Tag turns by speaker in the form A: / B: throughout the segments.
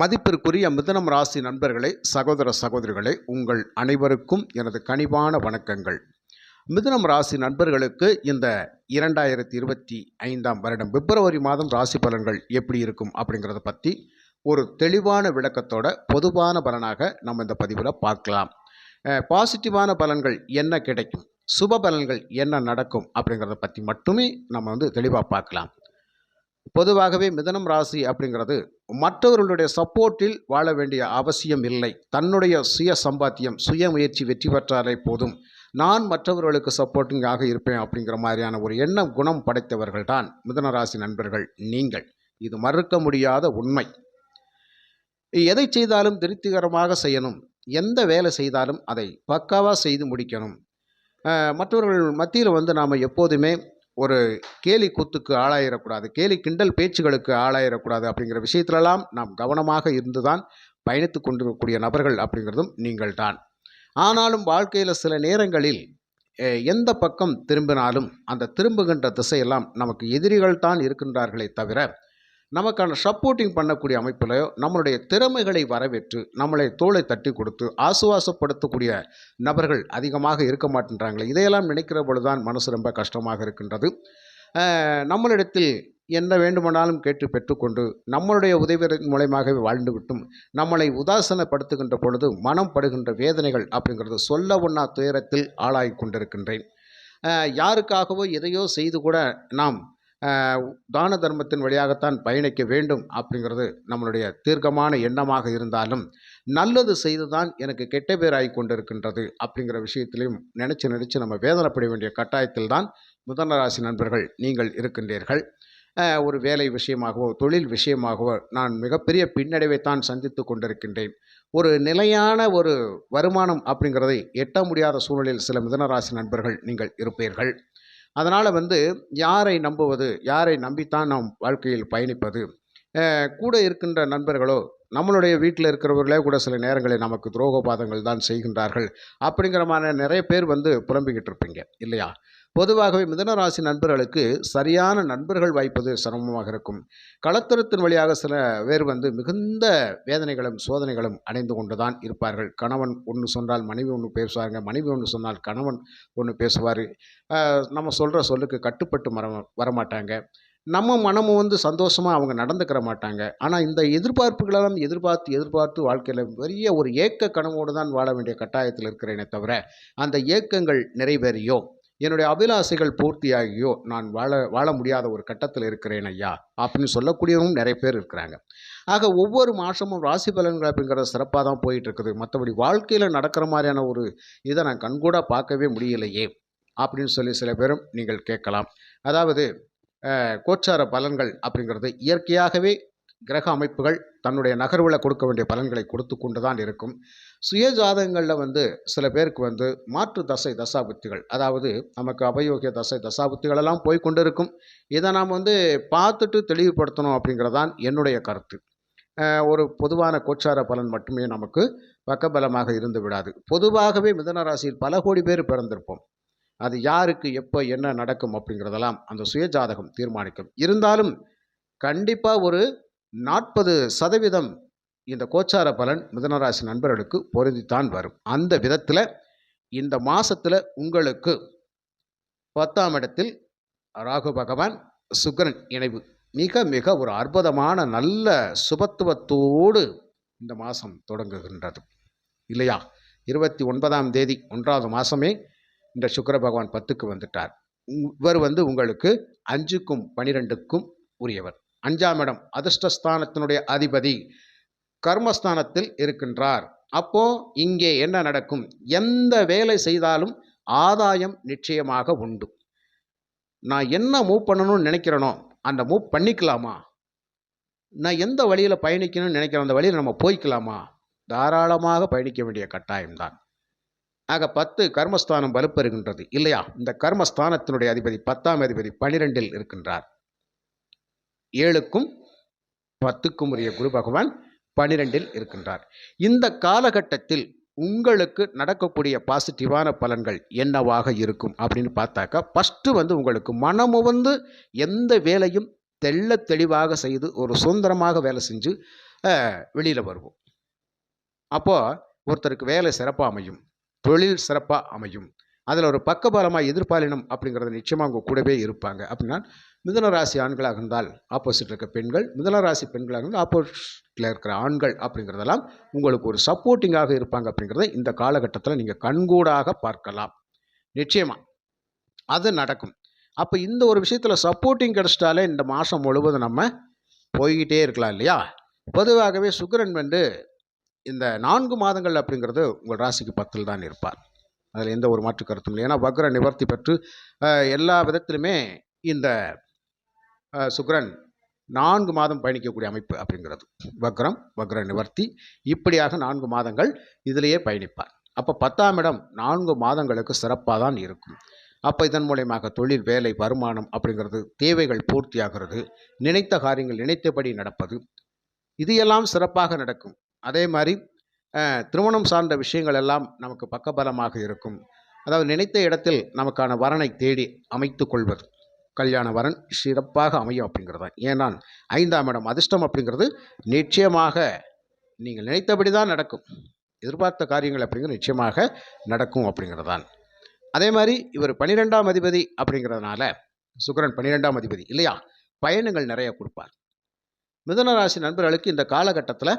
A: மதிப்பிற்குரிய மிதனம் ராசி நண்பர்களே சகோதர சகோதரிகளே உங்கள் அனைவருக்கும் எனது கனிவான வணக்கங்கள். மிதனம் ராசி நண்பர்களுக்கு இந்த இரண்டாயிரத்தி இருபத்தி ஐந்தாம் வருடம் பிப்ரவரி மாதம் ராசி பலன்கள் எப்படி இருக்கும் அப்படிங்கிறத பற்றி ஒரு தெளிவான விளக்கத்தோட பொதுவான பலனாக நம்ம இந்த பதிவில் பார்க்கலாம். பாசிட்டிவான பலன்கள் என்ன கிடைக்கும்? சுப பலன்கள் என்ன நடக்கும் அப்படிங்கிறத பற்றி மட்டுமே நம்ம வந்து தெளிவாக பார்க்கலாம். பொதுவாகவே மிதனம் ராசி அப்படிங்கிறது மற்றவர்களுடைய சப்போர்ட்டில் வாழ வேண்டிய அவசியம் இல்லை. தன்னுடைய சுய சம்பாத்தியம் சுய முயற்சி வெற்றி பெற்றாலே போதும். நான் மற்றவர்களுக்கு சப்போர்ட்டிங்காக இருப்பேன் அப்படிங்கிற மாதிரியான ஒரு எண்ணம் குணம் படைத்தவர்கள் தான் மிதனராசி நண்பர்கள் நீங்கள். இது மறுக்க முடியாத உண்மை. எதை செய்தாலும் திருப்திகரமாக செய்யணும். எந்த வேலை செய்தாலும் அதை பக்காவாக செய்து முடிக்கணும். மற்றவர்கள் மத்தியில் வந்து நாம் எப்போதுமே ஒரு கேலி கூத்துக்கு ஆளாயிடக்கூடாது கேலி கிண்டல் பேச்சுகளுக்கு ஆளாயிடக்கூடாது அப்படிங்கிற விஷயத்திலெல்லாம் நாம் கவனமாக இருந்துதான் பயணித்து கொண்டிருக்கக்கூடிய நபர்கள் அப்படிங்கிறதும் நீங்கள் தான். ஆனாலும் வாழ்க்கையில் சில நேரங்களில் எந்த பக்கம் திரும்பினாலும் அந்த திரும்புகின்ற திசையெல்லாம் நமக்கு எதிரிகள் தான் இருக்கின்றார்களே தவிர நமக்கான சப்போர்ட்டிங் பண்ணக்கூடிய அமைப்பில் நம்மளுடைய திறமைகளை வரவேற்று நம்மளை தோளை தட்டி கொடுத்து ஆசுவாசப்படுத்தக்கூடிய நபர்கள் அதிகமாக இருக்க மாட்டேன்றாங்களே. இதையெல்லாம் நினைக்கிற பொழுதுதான் மனசு ரொம்ப கஷ்டமாக இருக்கின்றது. நம்மளிடத்தில் என்ன வேண்டுமானாலும் கேட்டு பெற்றுக்கொண்டு நம்மளுடைய உதவியின் மூலயமாகவே வாழ்ந்துவிட்டும் நம்மளை உதாசனப்படுத்துகின்ற பொழுது மனம் படுகின்ற வேதனைகள் அப்படிங்கிறது சொல்ல ஒன்னா துயரத்தில் ஆளாகி கொண்டிருக்கின்றேன். யாருக்காகவோ எதையோ செய்து கூட நாம் தான தர்மத்தின் வழியாகத்தான் பயணிக்க வேண்டும் அப்படிங்கிறது நம்மளுடைய தீர்க்கமான எண்ணமாக இருந்தாலும் நல்லது செய்துதான் எனக்கு கெட்ட பேர் கொண்டிருக்கின்றது அப்படிங்கிற விஷயத்திலையும் நினச்சி நினச்சி நம்ம வேதனைப்பட வேண்டிய கட்டாயத்தில் தான் முதன ராசி நண்பர்கள் நீங்கள் இருக்கின்றீர்கள். ஒரு வேலை விஷயமாகவோ தொழில் விஷயமாகவோ நான் மிகப்பெரிய பின்னடைவைத்தான் சந்தித்து கொண்டிருக்கின்றேன். ஒரு நிலையான ஒரு வருமானம் அப்படிங்கிறதை எட்ட முடியாத சூழலில் சில மிதனராசி நண்பர்கள் நீங்கள் இருப்பீர்கள். அதனால் வந்து யாரை நம்புவது யாரை நம்பித்தான் நாம் வாழ்க்கையில் பயணிப்பது? கூட இருக்கின்ற நண்பர்களோ நம்மளுடைய வீட்டில் இருக்கிறவர்களே கூட சில நேரங்களில் நமக்கு துரோகபாதங்கள் தான் செய்கின்றார்கள் அப்படிங்கிற மாதிரி நிறைய பேர் வந்து புலம்பிக்கிட்டு இருப்பீங்க இல்லையா? பொதுவாகவே மிதனராசி நண்பர்களுக்கு சரியான நண்பர்கள் வாய்ப்பது சிரமமாக இருக்கும். களத்திரத்தின் வழியாக சில பேர் வந்து மிகுந்த வேதனைகளும் சோதனைகளும் அடைந்து கொண்டு தான் இருப்பார்கள். கணவன் ஒன்று சொன்னால் மனைவி ஒன்று பேசுவாங்க மனைவி ஒன்று சொன்னால் கணவன் ஒன்று பேசுவார். நம்ம சொல்கிற சொல்லுக்கு கட்டுப்பட்டு மர வரமாட்டாங்க. நம்ம மனமும் வந்து சந்தோஷமாக அவங்க நடந்துக்கிற மாட்டாங்க. ஆனால் இந்த எதிர்பார்ப்புகளெல்லாம் எதிர்பார்த்து எதிர்பார்த்து வாழ்க்கையில் பெரிய ஒரு ஏக்க கனவோடு தான் வாழ வேண்டிய கட்டாயத்தில் இருக்கிறேனே தவிர அந்த ஏக்கங்கள் நிறைவேறியோ? என்னுடைய அபிலாசைகள் பூர்த்தியாகியோ நான் வாழ வாழ முடியாத ஒரு கட்டத்தில் இருக்கிறேன் ஐயா அப்படின்னு சொல்லக்கூடியவங்க நிறைய பேர் இருக்கிறாங்க. ஆக ஒவ்வொரு மாதமும் ராசி பலன்கள் அப்படிங்கிறது சிறப்பாக தான் போயிட்டு இருக்குது மற்றபடி வாழ்க்கையில் நடக்கிற மாதிரியான ஒரு இதை நான் கண்கூட பார்க்கவே முடியலையே அப்படின்னு சொல்லி சில பேரும் நீங்கள் கேட்கலாம். அதாவது கோச்சார பலன்கள் அப்படிங்கிறது இயற்கையாகவே கிரக அமைப்புகள் தன்னுடைய நகர்வில் கொடுக்க வேண்டிய பலன்களை கொடுத்து கொண்டு தான் இருக்கும். சுய ஜாதகங்களில் வந்து சில பேருக்கு வந்து மாற்று தசை தசாபுத்திகள் அதாவது நமக்கு அபயோகிய தசை தசாபுத்திகள் எல்லாம் போய் கொண்டு இருக்கும் இதை நாம் வந்து பார்த்துட்டு தெளிவுபடுத்தணும் அப்படிங்கிறதான் என்னுடைய கருத்து. ஒரு பொதுவான கோச்சார பலன் மட்டுமே நமக்கு பக்கபலமாக இருந்து விடாது. பொதுவாகவே மிதன ராசியில் பல கோடி பேர் பிறந்திருப்போம். அது யாருக்கு எப்போ என்ன நடக்கும் அப்படிங்கிறதெல்லாம் அந்த சுய ஜாதகம் தீர்மானிக்கும். இருந்தாலும் கண்டிப்பாக ஒரு நாற்பது சதவீதம் இந்த கோச்சார பலன் மிதனராசி நண்பர்களுக்கு பொருந்தித்தான் வரும். அந்த விதத்தில் இந்த மாதத்தில் உங்களுக்கு பத்தாம் இடத்தில் ராகு பகவான் சுக்கரன் இணைவு. மிக மிக ஒரு அற்புதமான நல்ல சுபத்துவத்தோடு இந்த மாதம் தொடங்குகின்றது. இல்லையா? இருபத்தி ஒன்பதாம் தேதி ஒன்றாவது மாதமே இந்த சுக்கர பகவான் பத்துக்கு வந்துட்டார். இவர் வந்து உங்களுக்கு அஞ்சுக்கும் பனிரெண்டுக்கும் உரியவர். அஞ்சாம் இடம் அதிர்ஷ்டஸ்தானத்தினுடைய அதிபதி கர்மஸ்தானத்தில் இருக்கின்றார். அப்போ இங்கே என்ன நடக்கும்? எந்த வேலை செய்தாலும் ஆதாயம் நிச்சயமாக உண்டு. நான் என்ன மூவ் பண்ணணும்னு நினைக்கிறேனோ அந்த மூவ் பண்ணிக்கலாமா? நான் எந்த வழியில் பயணிக்கணும்னு நினைக்கிறேன் அந்த வழியில் நம்ம போய்க்கலாமா? தாராளமாக பயணிக்க வேண்டிய கட்டாயம்தான். ஆக பத்து கர்மஸ்தானம் வலுப்பெறுகின்றது இல்லையா? இந்த கர்மஸ்தானத்தினுடைய அதிபதி பத்தாம் அதிபதி பனிரெண்டில் இருக்கின்றார். ஏழுக்கும் பத்துக்கும் உரிய குரு பகவான் பனிரெண்டில் இருக்கின்றார். இந்த காலகட்டத்தில் உங்களுக்கு நடக்கக்கூடிய பாசிட்டிவான பலன்கள் என்னவாக இருக்கும் அப்படின்னு பார்த்தாக்கா ஃபஸ்ட்டு வந்து உங்களுக்கு மனமுவந்து எந்த வேலையும் தெள்ள தெளிவாக செய்து ஒரு சுதந்திரமாக வேலை செஞ்சு வெளியில் வருவோம். அப்போது ஒருத்தருக்கு வேலை சிறப்பாக அமையும் தொழில் சிறப்பாக அமையும். அதில் ஒரு பக்கபலமாக எதிர்பாலினம் அப்படிங்கிறது நிச்சயமாக அவங்க கூடவே இருப்பாங்க. அப்படின்னா மிதுன ராசி ஆண்களாக இருந்தால் ஆப்போசிட் இருக்க பெண்கள் மிதுன ராசி பெண்களாக இருந்தால் ஆப்போசிட்டில் இருக்கிற ஆண்கள் அப்படிங்கிறதெல்லாம் உங்களுக்கு ஒரு சப்போர்ட்டிங்காக இருப்பாங்க அப்படிங்கிறத இந்த காலகட்டத்தில் நீங்கள் கண்கூடாக பார்க்கலாம். நிச்சயமாக அது நடக்கும். அப்போ இந்த ஒரு விஷயத்தில் சப்போர்ட்டிங் கிடச்சிட்டாலே இந்த மாதம் முழுவதும் நம்ம போய்கிட்டே இருக்கலாம் இல்லையா? பொதுவாகவே சுக்கரன் வந்து இந்த நான்கு மாதங்கள் அப்படிங்கிறது உங்கள் ராசிக்கு பத்தில் தான் இருப்பார். அதில் எந்த ஒரு மாற்று கருத்தும் இல்லை. ஏன்னா வக்ர நிவர்த்தி பெற்று எல்லா விதத்திலுமே இந்த சுக்ரன் நான்கு மாதம் பயணிக்கக்கூடிய அமைப்பு அப்படிங்கிறது. வக்ரம் வக்ர நிவர்த்தி இப்படியாக நான்கு மாதங்கள் இதிலேயே பயணிப்பார். அப்போ பத்தாம் இடம் நான்கு மாதங்களுக்கு சிறப்பாக தான் இருக்கும். அப்போ இதன் மூலயமாக தொழில் வேலை வருமானம் அப்படிங்கிறது தேவைகள் பூர்த்தியாகிறது. நினைத்த காரியங்கள் நினைத்தபடி நடப்பது இது எல்லாம் சிறப்பாக நடக்கும். அதே மாதிரி திருமணம் சார்ந்த விஷயங்கள் எல்லாம் நமக்கு பக்கபலமாக இருக்கும். அதாவது நினைத்த இடத்தில் நமக்கான வரனை தேடி அமைத்து கொள்வது. கல்யாண வரன் சிறப்பாக அமையும் அப்படிங்கிறது தான். ஏன்னா ஐந்தாம் இடம் அதிர்ஷ்டம் அப்படிங்கிறது நிச்சயமாக நீங்கள் நினைத்தபடி தான் நடக்கும். எதிர்பார்த்த காரியங்கள் அப்படிங்கிறது நிச்சயமாக நடக்கும் அப்படிங்கிறது தான். அதே மாதிரி இவர் பன்னிரெண்டாம் அதிபதி அப்படிங்கிறதுனால சுக்கரன் பன்னிரெண்டாம் அதிபதி இல்லையா? பயணங்கள் நிறைய கொடுப்பார். மிதுன ராசி நண்பர்களுக்கு இந்த காலகட்டத்தில்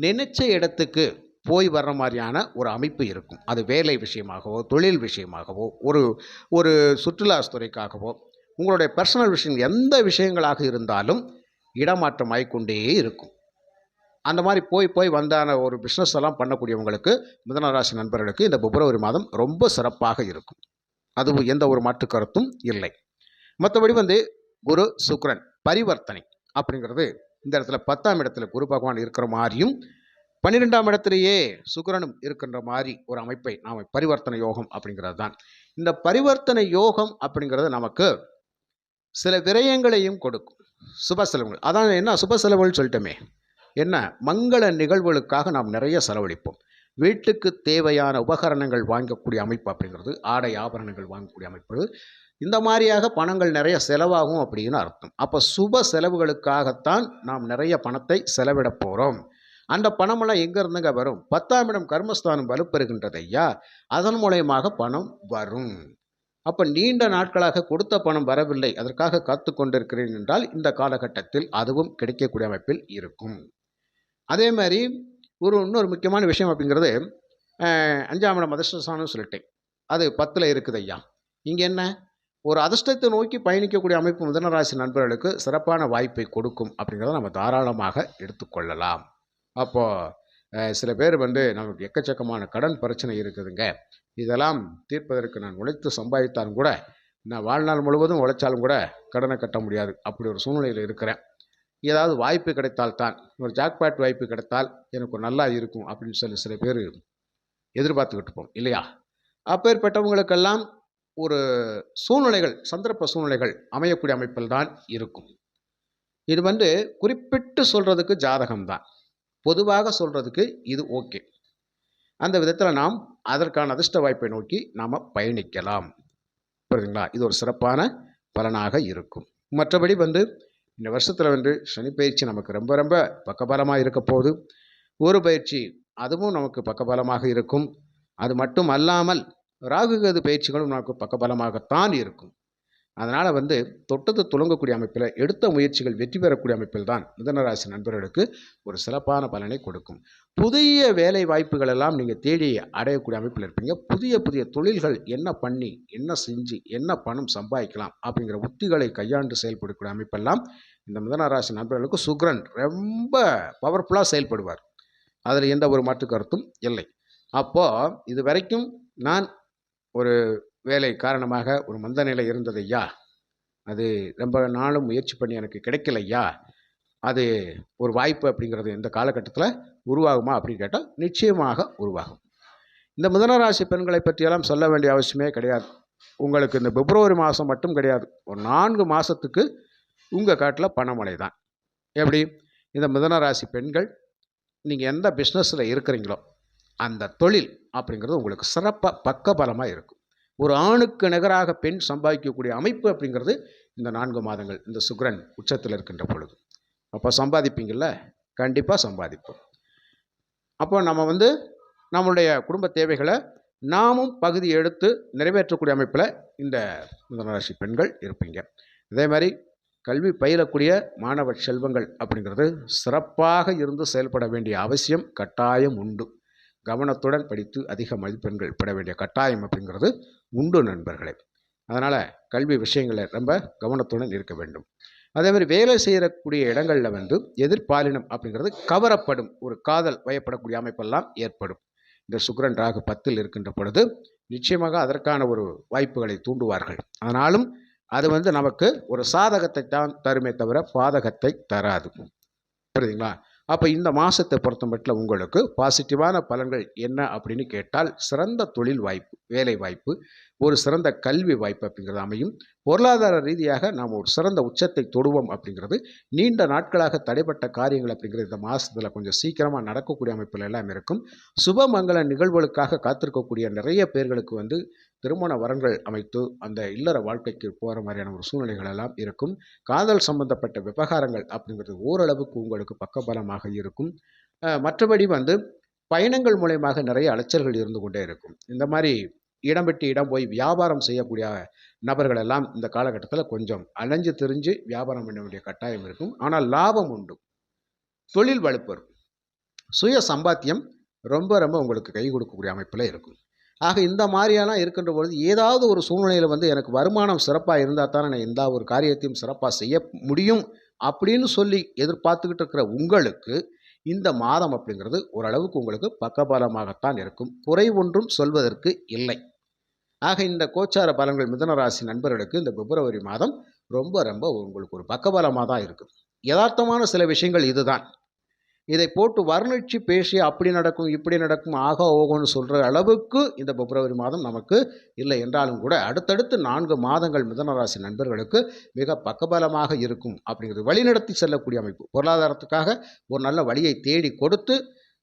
A: நினைச்ச இடத்துக்கு போய் வர்ற மாதிரியான ஒரு அமைப்பு இருக்கும். அது வேலை விஷயமாகவோ தொழில் விஷயமாகவோ ஒரு ஒரு சுற்றுலா துறைக்காகவோ உங்களுடைய பர்சனல் விஷயம் எந்த விஷயங்களாக இருந்தாலும் இடமாற்றம் ஆகிக்கொண்டே இருக்கும். அந்த மாதிரி போய் போய் வந்தான ஒரு பிஸ்னஸ் எல்லாம் பண்ணக்கூடியவங்களுக்கு மிதனராசி நண்பர்களுக்கு இந்த பிப்ரவரி மாதம் ரொம்ப சிறப்பாக இருக்கும். அது எந்த ஒரு மாற்று கருத்தும் இல்லை. மற்றபடி வந்து குரு சுக்ரன் பரிவர்த்தனை அப்படிங்கிறது இந்த இடத்துல பத்தாம் இடத்துல குரு பகவான் இருக்கிற மாதிரியும் பன்னிரெண்டாம் இடத்திலேயே சுக்கரனும் இருக்கின்ற மாதிரி ஒரு அமைப்பை நாம் பரிவர்த்தனை யோகம் அப்படிங்கிறது தான் இந்த பரிவர்த்தனை யோகம் அப்படிங்கிறது நமக்கு சில விரயங்களையும் கொடுக்கும். சுப செலவுகள். அதான் என்ன? சுப செலவுகள் சொல்லிட்டோமே. என்ன? மங்கள நிகழ்வுகளுக்காக நாம் நிறைய செலவழிப்போம். வீட்டுக்கு தேவையான உபகரணங்கள் வாங்கக்கூடிய அமைப்பு அப்படிங்கிறது ஆடை ஆபரணங்கள் வாங்கக்கூடிய அமைப்பு இந்த மாதிரியாக பணங்கள் நிறைய செலவாகும் அப்படின்னு அர்த்தம். அப்போ சுப செலவுகளுக்காகத்தான் நாம் நிறைய பணத்தை செலவிட போகிறோம் அந்த பணமெல்லாம் எங்கே இருந்துங்க வரும்? பத்தாம் இடம் கர்மஸ்தானம் வலுப்பெறுகின்றது ஐயா அதன் மூலயமாக பணம் வரும். அப்போ நீண்ட நாட்களாக கொடுத்த பணம் வரவில்லை. அதற்காக காத்து கொண்டிருக்கிறேன் என்றால் இந்த காலகட்டத்தில் அதுவும் கிடைக்கக்கூடிய அமைப்பில் இருக்கும். அதே மாதிரி ஒரு இன்னொரு முக்கியமான விஷயம் அப்படிங்கிறது அஞ்சாம் இடம் அதிர்ஷ்டஸ்தானம் சொல்லிட்டேன். அது பத்தில் இருக்குது ஐயா இங்கே என்ன? ஒரு அதிர்ஷ்டத்தை நோக்கி பயணிக்கக்கூடிய அமைப்பு மிதனராசி நண்பர்களுக்கு சிறப்பான வாய்ப்பை கொடுக்கும் அப்படிங்கிறத நம்ம தாராளமாக எடுத்துக்கொள்ளலாம். அப்போது சில பேர் வந்து நமக்கு எக்கச்சக்கமான கடன் பிரச்சனை இருக்குதுங்க. இதெல்லாம் தீர்ப்பதற்கு நான் உழைத்து சம்பாதித்தாலும் கூட நான் வாழ்நாள் முழுவதும் உழைச்சாலும் கூட கடனை கட்ட முடியாது. அப்படி ஒரு சூழ்நிலையில் இருக்கிறேன். ஏதாவது வாய்ப்பு கிடைத்தால் தான் ஒரு ஜாக்பாட் வாய்ப்பு கிடைத்தால் எனக்கு நல்லா இருக்கும் அப்படின்னு சொல்லி சில பேர் எதிர்பார்த்துக்கிட்டு இருப்போம் இல்லையா? அப்பேற்பட்டவங்களுக்கெல்லாம் ஒரு சூழ்நிலைகள் சந்தர்ப்ப சூழ்நிலைகள் அமையக்கூடிய அமைப்பில் தான் இருக்கும். இது வந்து குறிப்பிட்டு சொல்கிறதுக்கு ஜாதகம் தான் பொதுவாக சொல்கிறதுக்கு இது ஓகே. அந்த விதத்தில் நாம் அதற்கான அதிர்ஷ்ட வாய்ப்பை நோக்கி நாம் பயணிக்கலாம். புரியுதுங்களா? இது ஒரு சிறப்பான பலனாக இருக்கும். மற்றபடி வந்து இந்த வருஷத்தில் வந்து சனி பயிற்சி நமக்கு ரொம்ப ரொம்ப பக்கபலமாக இருக்க போகுது. ஒரு பயிற்சி அதுவும் நமக்கு பக்கபலமாக இருக்கும். அது மட்டும் அல்லாமல் ராகுகது பயிற்சிகளும் நமக்கு பக்கபலமாகத்தான் இருக்கும். அதனால் வந்து தொட்டது துளங்கக்கூடிய அமைப்பில் எடுத்த முயற்சிகள் வெற்றி பெறக்கூடிய அமைப்பில் தான் மிதனராசி நண்பர்களுக்கு ஒரு சிறப்பான பலனை கொடுக்கும். புதிய வேலை வாய்ப்புகள் எல்லாம் நீங்கள் தேடி அடையக்கூடிய அமைப்பில் இருப்பீங்க. புதிய புதிய தொழில்கள் என்ன பண்ணி என்ன செஞ்சு என்ன பணம் சம்பாதிக்கலாம் அப்படிங்கிற உத்திகளை கையாண்டு செயல்படக்கூடிய அமைப்பெல்லாம் இந்த மிதனராசி நண்பர்களுக்கு சுக்ரன் ரொம்ப பவர்ஃபுல்லாக செயல்படுவார். அதில் எந்த ஒரு மாற்று கருத்தும் இல்லை. அப்போது இது வரைக்கும் நான் ஒரு வேலை காரணமாக ஒரு மந்த நிலை இருந்தது ஐயா. அது ரொம்ப நாளும் முயற்சி பண்ணி எனக்கு கிடைக்கல ஐயா. அது ஒரு வாய்ப்பு அப்படிங்கிறது இந்த காலகட்டத்தில் உருவாகுமா அப்படின்னு கேட்டால் நிச்சயமாக உருவாகும். இந்த மிதனராசி பெண்களை பற்றியெல்லாம் சொல்ல வேண்டிய அவசியமே கிடையாது. உங்களுக்கு இந்த பிப்ரவரி மாதம் மட்டும் கிடையாது. ஒரு நான்கு மாதத்துக்கு உங்கள் காட்டில் பணமழை தான். எப்படி? இந்த மிதனராசி பெண்கள் நீங்கள் எந்த பிஸ்னஸில் இருக்கிறீங்களோ அந்த தொழில் அப்படிங்கிறது உங்களுக்கு சிறப்பாக பக்கபலமாக இருக்கும். ஒரு ஆணுக்கு நிகராக பெண் சம்பாதிக்கக்கூடிய அமைப்பு அப்படிங்கிறது இந்த நான்கு மாதங்கள் இந்த சுக்ரன் உச்சத்தில் இருக்கின்ற பொழுது. அப்போ சம்பாதிப்பீங்கள்ல கண்டிப்பாக சம்பாதிப்போம். அப்போ நம்ம வந்து நம்மளுடைய குடும்ப தேவைகளை நாமும் பகுதி எடுத்து நிறைவேற்றக்கூடிய அமைப்பில் இந்த மிதனராசி பெண்கள் இருப்பீங்க. இதே மாதிரி கல்வி பயிலக்கூடிய மாணவ செல்வங்கள் அப்படிங்கிறது சிறப்பாக இருந்து செயல்பட வேண்டிய அவசியம் கட்டாயம் உண்டு. கவனத்துடன் படித்து அதிக மதிப்பெண்கள் பெற வேண்டிய கட்டாயம் அப்படிங்கிறது உண்டு நண்பர்களே. அதனால் கல்வி விஷயங்களை ரொம்ப கவனத்துடன் இருக்க வேண்டும். அதே மாதிரி வேலை செய்யக்கூடிய இடங்களில் வந்து எதிர்பாலினம் அப்படிங்கிறது கவரப்படும். ஒரு காதல் வயப்படக்கூடிய அமைப்பெல்லாம் ஏற்படும். இந்த சுக்கிரன் ராகு பத்தில் இருக்கின்ற பொழுது நிச்சயமாக அதற்கான ஒரு வாய்ப்புகளை தூண்டுவார்கள். ஆனாலும் அது வந்து நமக்கு ஒரு சாதகத்தை தான் தருமே தவிர பாதகத்தை தராது. புரியுதுங்களா? அப்போ இந்த மாதத்தை பொறுத்த மட்டும் உங்களுக்கு பாசிட்டிவான பலன்கள் என்ன அப்படின்னு கேட்டால் சிறந்த தொழில் வாய்ப்பு வேலை வாய்ப்பு ஒரு சிறந்த கல்வி வாய்ப்பு அப்படிங்கிறது அமையும். பொருளாதார ரீதியாக நாம் ஒரு சிறந்த உச்சத்தை தொடுவோம் அப்படிங்கிறது நீண்ட நாட்களாக தடைப்பட்ட காரியங்கள் அப்படிங்கிறது இந்த மாதத்தில் கொஞ்சம் சீக்கிரமாக நடக்கக்கூடிய அமைப்பில் எல்லாம் இருக்கும். சுபமங்கல நிகழ்வுகளுக்காக காத்திருக்கக்கூடிய நிறைய பேர்களுக்கு வந்து திருமண வரங்கள் அமைத்து அந்த இல்லற வாழ்க்கைக்கு போகிற மாதிரியான ஒரு சூழ்நிலைகள் எல்லாம் இருக்கும். காதல் சம்பந்தப்பட்ட விவகாரங்கள் அப்படிங்கிறது ஓரளவுக்கு உங்களுக்கு பக்கபலமாக இருக்கும். மற்றபடி வந்து பயணங்கள் மூலயமாக நிறைய அலைச்சல்கள் இருந்து கொண்டே இருக்கும். இந்த மாதிரி இடம் விட்டு இடம் போய் வியாபாரம் செய்யக்கூடிய நபர்கள் எல்லாம் இந்த காலகட்டத்தில் கொஞ்சம் அலைஞ்சு திரிஞ்சு வியாபாரம் பண்ண வேண்டிய கட்டாயம் இருக்கும். ஆனால் லாபம் உண்டு. தொழில் வலுப்பெறும் சுய சம்பாத்தியம் ரொம்ப ரொம்ப உங்களுக்கு கை கொடுக்கக்கூடிய அமைப்பில் இருக்கும். ஆக இந்த மாதிரியெல்லாம் இருக்கின்ற பொழுது ஏதாவது ஒரு சூழ்நிலையில் வந்து எனக்கு வருமானம் சிறப்பாக இருந்தால் தானே நான் எந்த ஒரு காரியத்தையும் சிறப்பாக செய்ய முடியும் அப்படின்னு சொல்லி எதிர்பார்த்துக்கிட்டு இருக்கிற உங்களுக்கு இந்த மாதம் அப்படிங்கிறது ஓரளவுக்கு உங்களுக்கு பக்கபலமாகத்தான் இருக்கும். குறை ஒன்றும் சொல்வதற்கு இல்லை. ஆக இந்த கோச்சார பலன்கள் மிதனராசி நண்பர்களுக்கு இந்த பிப்ரவரி மாதம் ரொம்ப ரொம்ப உங்களுக்கு ஒரு பக்கபலமாக தான் இருக்கும். யதார்த்தமான சில விஷயங்கள் இதுதான். இதை போட்டு வர்ணித்து பேசி அப்படி நடக்கும் இப்படி நடக்கும் ஆக ஓகோன்னு சொல்கிற அளவுக்கு இந்த பிப்ரவரி மாதம் நமக்கு இல்லை என்றாலும் கூட அடுத்தடுத்து நான்கு மாதங்கள் மிதனராசி நண்பர்களுக்கு மிக பக்கபலமாக இருக்கும் அப்படிங்கிறது வழிநடத்தி செல்லக்கூடிய அமைப்பு. பொருளாதாரத்துக்காக ஒரு நல்ல வழியை தேடி கொடுத்து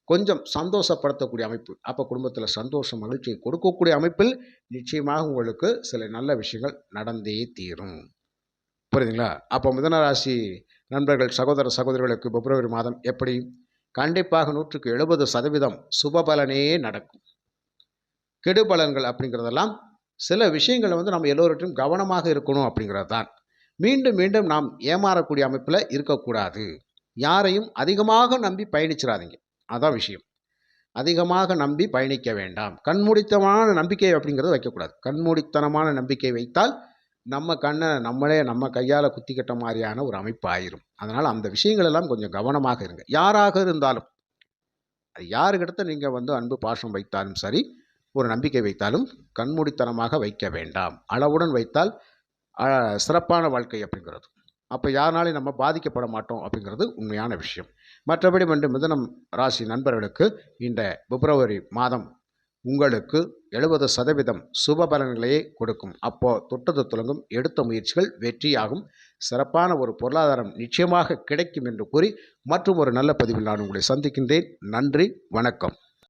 A: கொஞ்சம் சந்தோஷப்படுத்தக்கூடிய அமைப்பு. அப்போ குடும்பத்தில் சந்தோஷம் மகிழ்ச்சியை கொடுக்கக்கூடிய அமைப்பில் நிச்சயமாக உங்களுக்கு சில நல்ல விஷயங்கள் நடந்தே தீரும். புரியுதுங்களா? அப்போ மிதனராசி நண்பர்கள் சகோதர சகோதரிகளுக்கு பிப்ரவரி மாதம் எப்படி? கண்டிப்பாக நூற்றுக்கு எழுபது சதவீதம் சுபபலனே நடக்கும். கெடுபலன்கள் அப்படிங்கிறதெல்லாம் சில விஷயங்களை வந்து நம்ம எல்லோருக்கும் கவனமாக இருக்கணும் அப்படிங்கிறது தான். மீண்டும் மீண்டும் நாம் ஏமாறக்கூடிய அமைப்பில் இருக்கக்கூடாது. யாரையும் அதிகமாக நம்பி பயணிச்சிடாதீங்க அதான் விஷயம். அதிகமாக நம்பி பயணிக்க வேண்டாம். கண்மூடித்தனமான நம்பிக்கை அப்படிங்கிறது வைக்கக்கூடாது. கண்மூடித்தனமான நம்பிக்கை வைத்தால் நம்ம கண்ணை நம்மளே நம்ம கையால் குத்திக்கிட்ட மாதிரியான ஒரு அமைப்பு ஆயிரும் அதனால் அந்த விஷயங்கள் எல்லாம் கொஞ்சம் கவனமாக இருங்க. யாராக இருந்தாலும் அது யாருக்கிட்ட நீங்கள் வந்து அன்பு பாசம் வைத்தாலும் சரி ஒரு நம்பிக்கை வைத்தாலும் கண்மூடித்தனமாக வைக்க வேண்டாம். அளவுடன் வைத்தால் சிறப்பான வாழ்க்கை அப்படிங்கிறது. அப்போ யாருனாலையும் நம்ம பாதிக்கப்பட மாட்டோம் அப்படிங்கிறது உண்மையான விஷயம். மற்றபடி வந்து மிதனம் ராசி நண்பர்களுக்கு இந்த பிப்ரவரி மாதம் உங்களுக்கு எழுபது சதவீதம் சுப பலன்களையே கொடுக்கும். அப்போ தொட்டது துலங்கும் எடுத்த முயற்சிகள் வெற்றியாகும். சிறப்பான ஒரு பொருளாதாரம் நிச்சயமாக கிடைக்கும் என்று கூறி மற்றும் ஒரு நல்ல பதிவில் நான் உங்களை சந்திக்கின்றேன். நன்றி வணக்கம்.